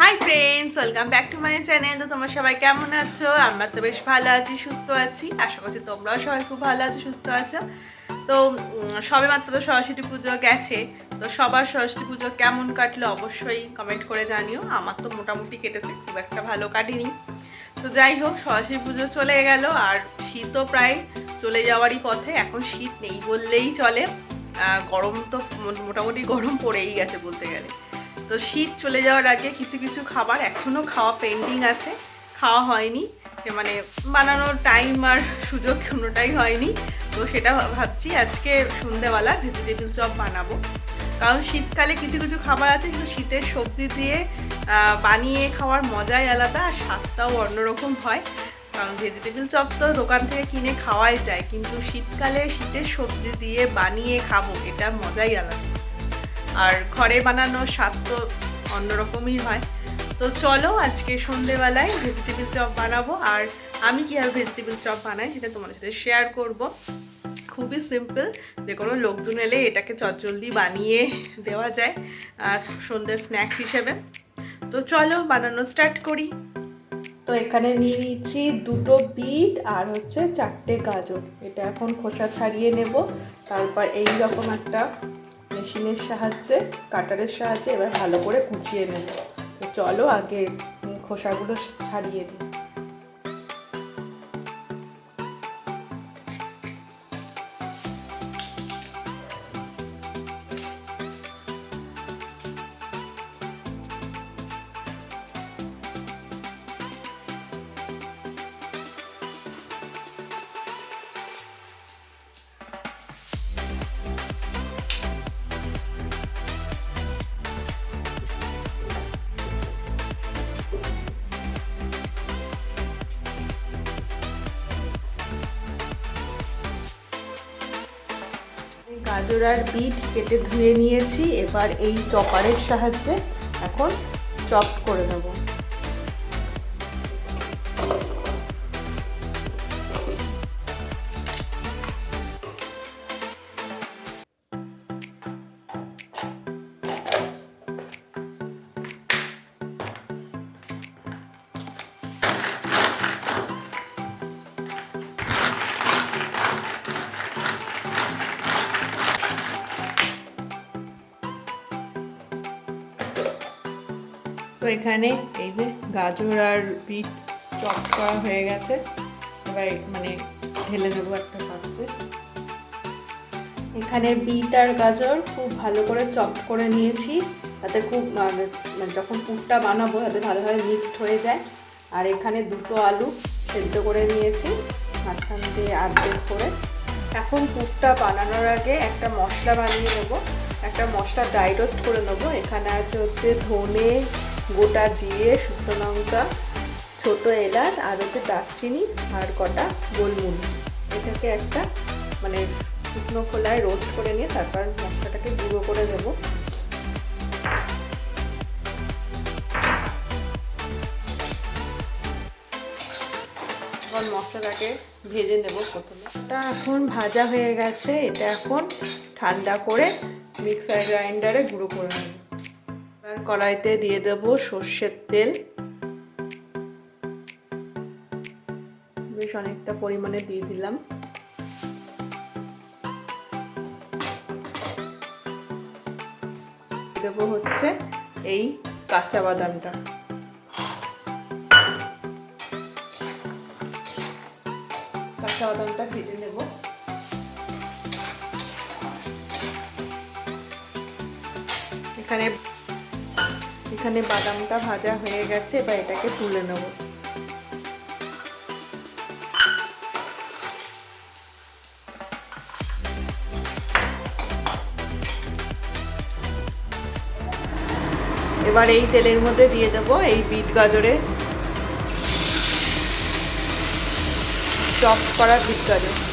Hi friends welcome back to my channel তো তোমরা সবাই কেমন আছো? আমরা তো বেশ ভালো আছি, সুস্থ আছি। আশা করছি তোমরাও সবাই খুব ভালো আছো, সুস্থ আছো। তো সবে মাত্র তো সরস্বতী পুজো গেছে। তো সবার সরস্বতী পুজো কেমন কাটলো অবশ্যই কমেন্ট করে জানিও। আমার তো মোটামুটি কেটেছে, খুব একটা ভালো কাটেনি। তো যাই হোক, সরস্বতী পুজো চলে গেল। আর শীতও প্রায় চলে যাওয়ারই পথে। এখন শীত নেই বললেই চলে। গরম তো মোটামুটি গরম পড়েই গেছে বলতে গেলে। তো শীত চলে যাওয়ার আগে কিছু কিছু খাবার এখনও খাওয়া পেন্ডিং আছে। খাওয়া হয়নি। মানে বানানোর টাইম আর সুযোগ কোনোটাই হয়নি। তো সেটা ভাবছি আজকে সন্ধেবেলা ভেজিটেবিল চপ বানাবো। কারণ শীতকালে কিছু কিছু খাবার আছে কিন্তু শীতের সবজি দিয়ে বানিয়ে খাওয়ার মজাই আলাদা আর স্বাদটাও অন্যরকম হয়। কারণ ভেজিটেবিল চপ তো দোকান থেকে কিনে খাওয়াই যায়। কিন্তু শীতকালে শীতের সবজি দিয়ে বানিয়ে খাব, এটা মজাই আলাদা। আর ঘরে বানানো স্বাদ তো অন্যরকমই হয়। তো চলো আজকে সন্ধেবেলায় ভেজিটেবিল চপ বানাবো। আর আমি কীভাবে ভেজিটেবিল চপ বানাই সেটা তোমাদের সাথে শেয়ার করব। খুবই সিম্পল যে কোনো লোকজন এলে এটাকে চটজলদি বানিয়ে দেওয়া যায় আর সন্ধ্যের স্ন্যাক্স হিসেবে। তো চলো বানানো স্টার্ট করি। তো এখানে নিয়ে নিচ্ছি দুটো বিট আর হচ্ছে চারটে গাজর। এটা এখন খোসা ছাড়িয়ে নেব। তারপর এই রকম একটা মেশিনের সাহায্যে, কাটারের সাহায্যে এবার ভালো করে কুচিয়ে নেব। তো চলো আগে খোসাগুলো ছাড়িয়ে দিই। গাজর আর বিট কেটে ধুয়ে নিয়েছি। এবার এই চপারের সাহায্যে এখন চপ করে নেব। এখানে এই যে গাজর আর বিট চপ করা হয়ে গেছে। এবার মানে ঢেলে নেব একটা পাত্রে। এখানে বিট আর গাজর খুব ভালো করে চপ করে নিয়েছি। তাতে খুব মানে মানে যখন পুরটা বানাবো তাতে ভালোভাবে মিক্সড হয়ে যায়। আর এখানে দুটো আলু সেদ্ধ করে নিয়েছি, মাঝখান দিয়ে আর্ধেক করে। এখন পুরটা বানানোর আগে একটা মশলা বানিয়ে নেব। একটা মশলা ড্রাই করে নেব। এখানে আছে হচ্ছে ধনে গোটা জিরে, শুকনো লঙ্কা, ছোটো এলাচ আর হচ্ছে দারচিনি আর কটা গোলমরিচ। এটাকে একটা মানে শুকনো খোলায় রোস্ট করে নিয়ে তারপর মশলাটাকে গুঁড়ো করে দেবো। মশলাটাকে ভেজে নেব প্রথমে। এটা এখন ভাজা হয়ে গেছে, এটা এখন ঠান্ডা করে মিক্সার গ্রাইন্ডারে গুঁড়ো করে নেব। এবার কড়াইতে দিয়ে দেব সর্ষের তেল। বেশ অনেকটা পরিমাণে দিয়ে দিলাম। দেবো হচ্ছে এই কাঁচা বাদামটা। কাঁচা বাদামটা ভেজে নেব। এখানে এখানে বাদামটা ভাজা হয়ে গেছে, এবার এটাকে তুলে নেব। এবার এই তেলের মধ্যে দিয়ে দেবো এই বিট গাজরে চপ করা বিট গাজর।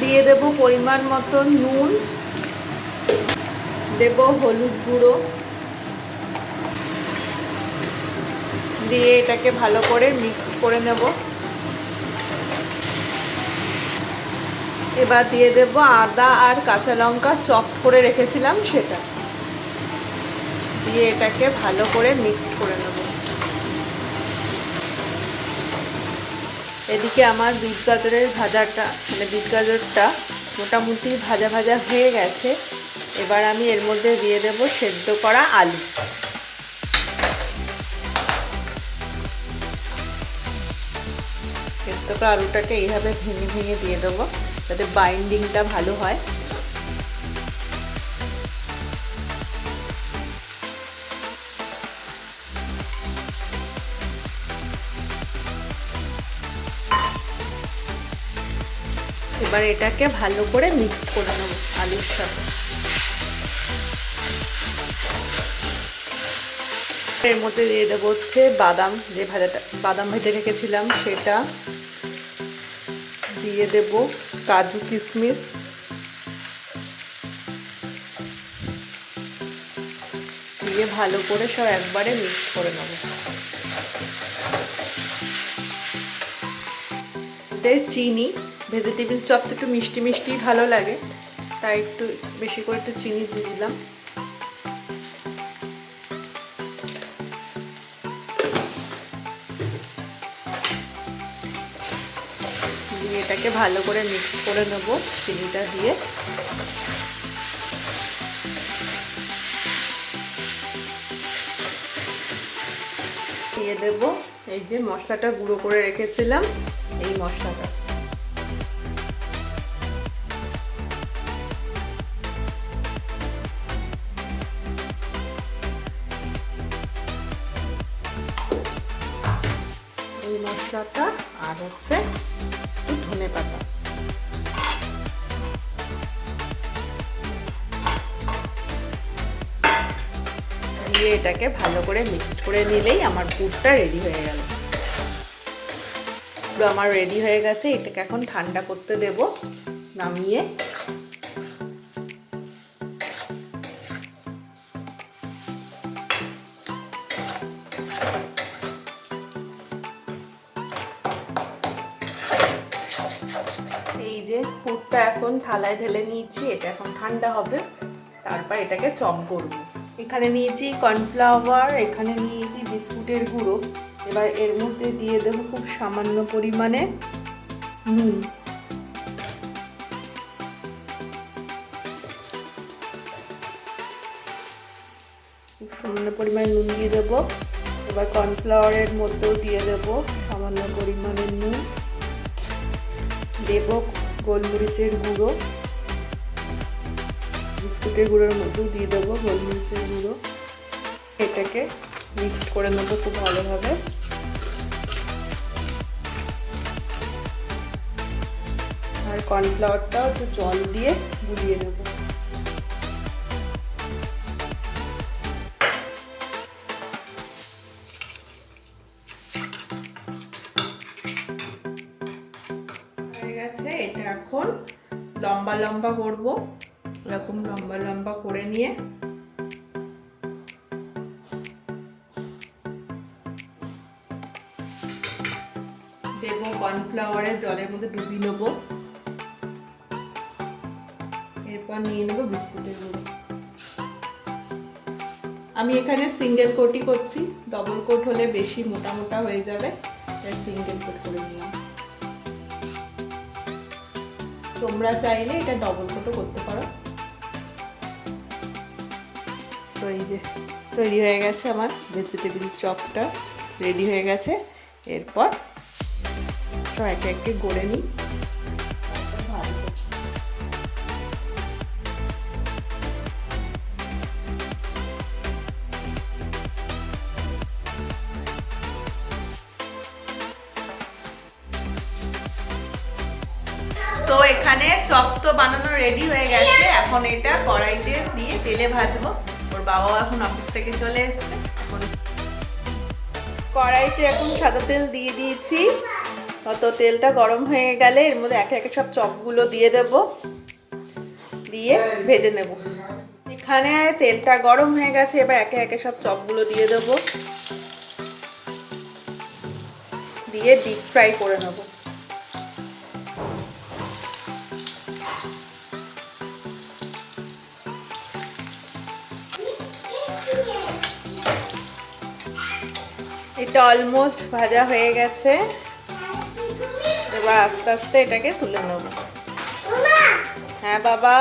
দিয়ে দেব পরিমাণ মতো নুন। দেব হলুদ গুঁড়ো। দিয়ে এটাকে ভালো করে মিক্স করে নেব। এবার দিয়ে দেব আদা আর কাঁচা লঙ্কা চপ করে রেখেছিলাম সেটা। দিয়ে এটাকে ভালো করে মিক্সড করে নেব। এদিকে আমার বিট গাজরের ভাজাটা মানে বিট গাজরটা মোটামুটি ভাজা ভাজা হয়ে গেছে। এবার আমি এর মধ্যে দিয়ে দেব সেদ্ধ করা আলু। সেদ্ধ করা আলুটাকে এইভাবে ভেঙে ভেঙে দিয়ে দেবো, যাতে বাইন্ডিংটা ভালো হয়। এবার এটাকে ভালো করে মিক্স করে নেব আলুর সাথে। এর মধ্যে দিয়ে দেবো হচ্ছে বাদাম, যে ভাজাটা, বাদাম ভেজে রেখেছিলাম সেটা। দিয়ে দেব কাজু কিশমিশ দিয়ে ভালো করে সব একবারে মিক্স করে নেব। চিনি ভেজিটেবিল চপ তো একটু মিষ্টি মিষ্টি ভালো লাগে, তাই একটু বেশি করে একটু চিনি দিয়ে দিলাম। এটাকে ভালো করে মিক্স করে নেব চিনিটা দিয়ে। দিয়ে দেব, এই যে মশলাটা গুঁড়ো করে রেখেছিলাম, এই মশলাটা। মশলাটা আর হচ্ছে একটু ধনে পাতা। দিয়ে এটাকে ভালো করে মিক্সড করে নিলেই আমার পুরটা রেডি হয়ে গেল। আমার রেডি হয়ে গেছে, এটাকে এখন ঠান্ডা করতে দেব, নামিয়ে পুরটা এখন থালায় ঢেলে নিয়েছি, এটা এখন ঠান্ডা হবে। তারপর এটাকে চপ করব। এখানে নিয়েছি কর্নফ্লাওয়ার, এখানে নিয়েছি বিস্কুটের গুঁড়ো। এবার এর মধ্যে দিয়ে দেবো খুব সামান্য পরিমাণে নুন। সামান্য পরিমাণে নুন দিয়ে দেবো। এবার কর্নফ্লাওয়ারের মধ্যেও দিয়ে দেবো সামান্য পরিমাণে নুন। দেব গোলমরিচের গুঁড়ো। বিস্কুটের গুঁড়োর মধ্যেও দিয়ে দেবো গোলমরিচের গুঁড়ো। এটাকে মিক্সড করে নেব খুব ভালোভাবে। আর কর্নফ্লাওয়ারটাও একটু জল দিয়ে গুলিয়ে নেব। লম্বা লম্বা করব। এরকম লম্বা লম্বা করে নিয়ে। দেব কর্নফ্লাওয়ারের জলের মধ্যে ডুবিয়ে নেব। এরপর নিয়ে নেব বিস্কুটের গুঁড়ো। আমি এখানে সিঙ্গেল কোটই করছি। ডবল কোট হলে বেশি মোটা মোটা হয়ে যাবে, তাই সিঙ্গেল কোট করে নিলাম। তোমরা চাইলে এটা ডবল কোটও করতে পারো। তো এই যে, তৈরি হয়ে গেছে আমার ভেজিটেবিল চপটা রেডি হয়ে গেছে। এরপর একে একে গড়ে নিই। তো এখানে চপ তো বানানো রেডি হয়ে গেছে। এখন এটা কড়াইতে দিয়ে তেলে ভাজবো। ওর বাবাও এখন অফিস থেকে চলে এসছে। কড়াইতে এখন সাদা তেল দিয়ে দিয়েছি। অত তেলটা গরম হয়ে গেলে এর মধ্যে একে একে সব চপগুলো দিয়ে দেব। দিয়ে ভেজে নেব। এখানে তেলটা গরম হয়ে গেছে, এবার একে একে সব চপগুলো দিয়ে দেবো। দিয়ে ডিপ ফ্রাই করে নেব। এটা অলমোস্ট ভাজা হয়ে গেছে। এবার আস্তে আস্তে এটাকে তুলে নেব। হ্যাঁ বাবা।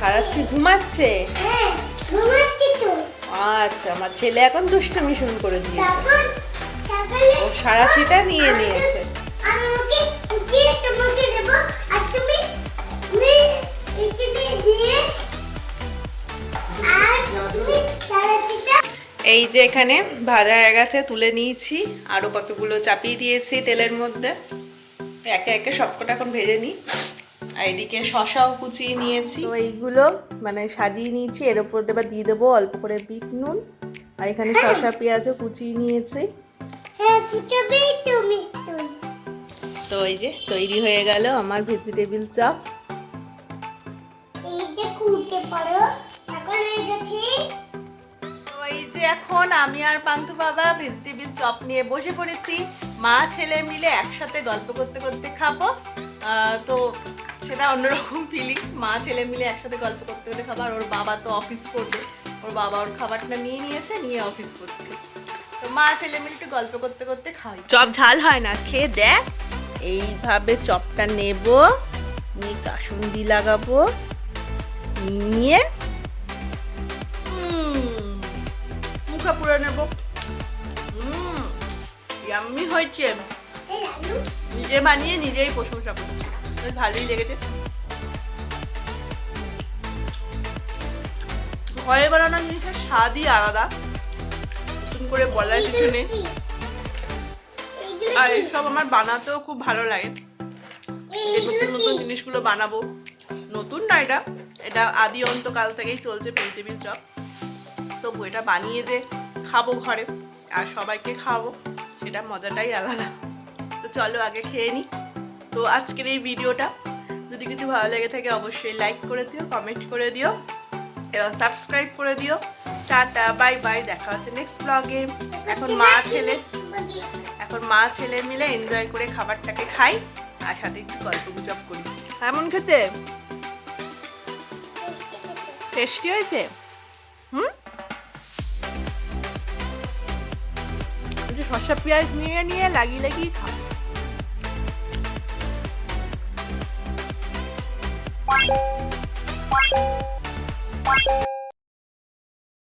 খারাচ্ছি ঘুমাচ্ছে? আচ্ছা আমার ছেলে এখন দুষ্টুমি শুরু করে দিয়েছে। ও সারাশিটা নিয়ে নিয়েছে। এই যে এখানে ভাজা হয়ে গেছে তুলে নিয়েছি। আরও কতগুলো চাপিয়ে দিয়েছি তেলের মধ্যে। একে একে সবকটা এখন ভেজে নিই। আর এদিকে শশাও কুচিয়ে নিয়েছি। তো এইগুলো মানে সাজিয়ে নিয়েছি। এর উপর এবার দিয়ে দেবো অল্প করে বিট নুন। আর এখানে শশা পেঁয়াজও কুচিয়ে নিয়েছি। তো এই যে তৈরি হয়ে গেল আমার ভেজিটেবিল চপ। এখন আমি আর পান্থু বাবা ভেজিটেবিল চপ নিয়ে বসে পড়েছি। মা ছেলে মিলে একসাথে গল্প করতে করতে খাব। তো সেটা অন্যরকম ফিলিংস মা ছেলে মিলে একসাথে গল্প করতে করতে খাবার ওর বাবা তো অফিস করবে। ওর বাবা ওর খাবারটা নিয়ে নিয়েছে নিয়ে অফিস করছে। তো মা ছেলে মিলে একটু গল্প করতে করতে খাই। চপ ঝাল হয় না খেয়ে দেখ। এইভাবে চপটা নেব নিয়ে কাসুন্দি লাগাবো নিয়ে মুখে পুরো নেব। ইয়াম্মি হয়েছে। নিজে বানিয়ে নিজেই প্রশংসা করছি। বেশ ভালোই লেগেছে। ঘরে বানানো জিনিসের স্বাদই আলাদা। করে বলার কিছু নেই। আর এইসব আমার বানাতেও খুব ভালো লাগে। নতুন নতুন জিনিসগুলো বানাবো। নতুন না এটা। এটা আদি অন্তকাল থেকেই চলছে ভেজিটেবিল চপ তবু এটা বানিয়ে যে খাব ঘরে আর সবাইকে খাওয়াবো সেটা মজাটাই আলাদা। তো চলো আগে খেয়ে নিই তো আজকের এই ভিডিওটা। যদি কিছু ভালো লেগে থাকে অবশ্যই লাইক করে দিও কমেন্ট করে দিও। সাবস্ক্রাইব করে দিও। টাটা বাই বাই দেখা হচ্ছে নেক্সট ব্লগে এখন মা ছেলে এখন মা ছেলে মিলে এনজয় করে খাবারটাকে খাই, আর সাথে একটু গল্প গুজব করি। কেমন খেতে? টেস্টি হয়েছে? হুম? শসা পেঁয়াজ নিয়ে নিয়ে লাগিয়ে লাগিয়ে